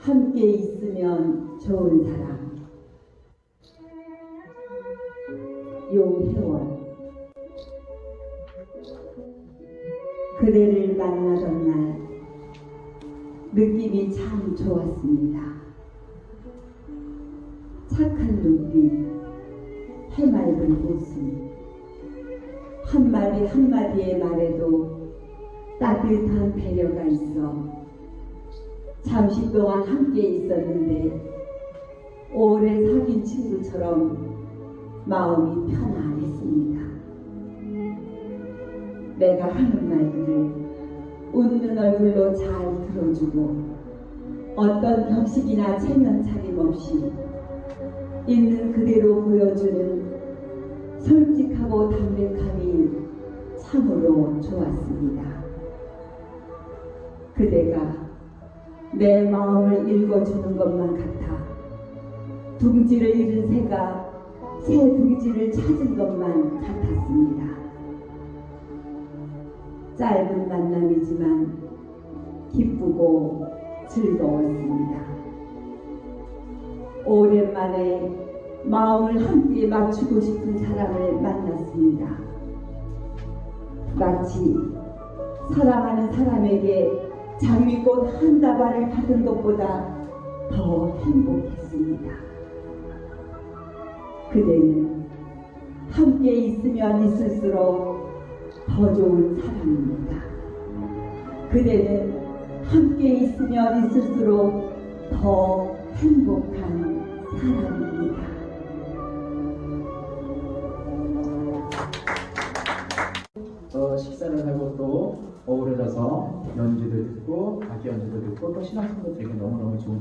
함께 있으면 좋은 사람. 용혜원. 그대를 만나던 날, 느낌이 참 좋았습니다. 착한 눈빛, 해맑은 웃음, 한마디 한마디의 말에도 따뜻한 배려가 있어 잠시 동안 함께 있었는데 오래 사귄 친구처럼 마음이 편안했습니다. 내가 하는 말들을 웃는 얼굴로 잘 들어주고 어떤 격식이나 체면 차림 없이 있는 그대로 보여주는 솔직하고 담백함이 참으로 좋았습니다. 그대가 내 마음을 읽어주는 것만 같아 둥지를 잃은 새가 새 둥지를 찾은 것만 같았습니다. 짧은 만남이지만 기쁘고 즐거웠습니다. 오랜만에 마음을 함께 맞추고 싶은 사람을 만났습니다. 마치 사랑하는 사람에게 장미꽃 한 다발을 받은 것보다 더 행복했습니다. 그대는 함께 있으면 있을수록 더 좋은 사람입니다. 그대는 함께 있으면 있을수록 더 행복한 사람입니다. 또 어우러져서 연주도 듣고 악기 연주도 듣고 또 신앙송도 되게 너무너무 좋은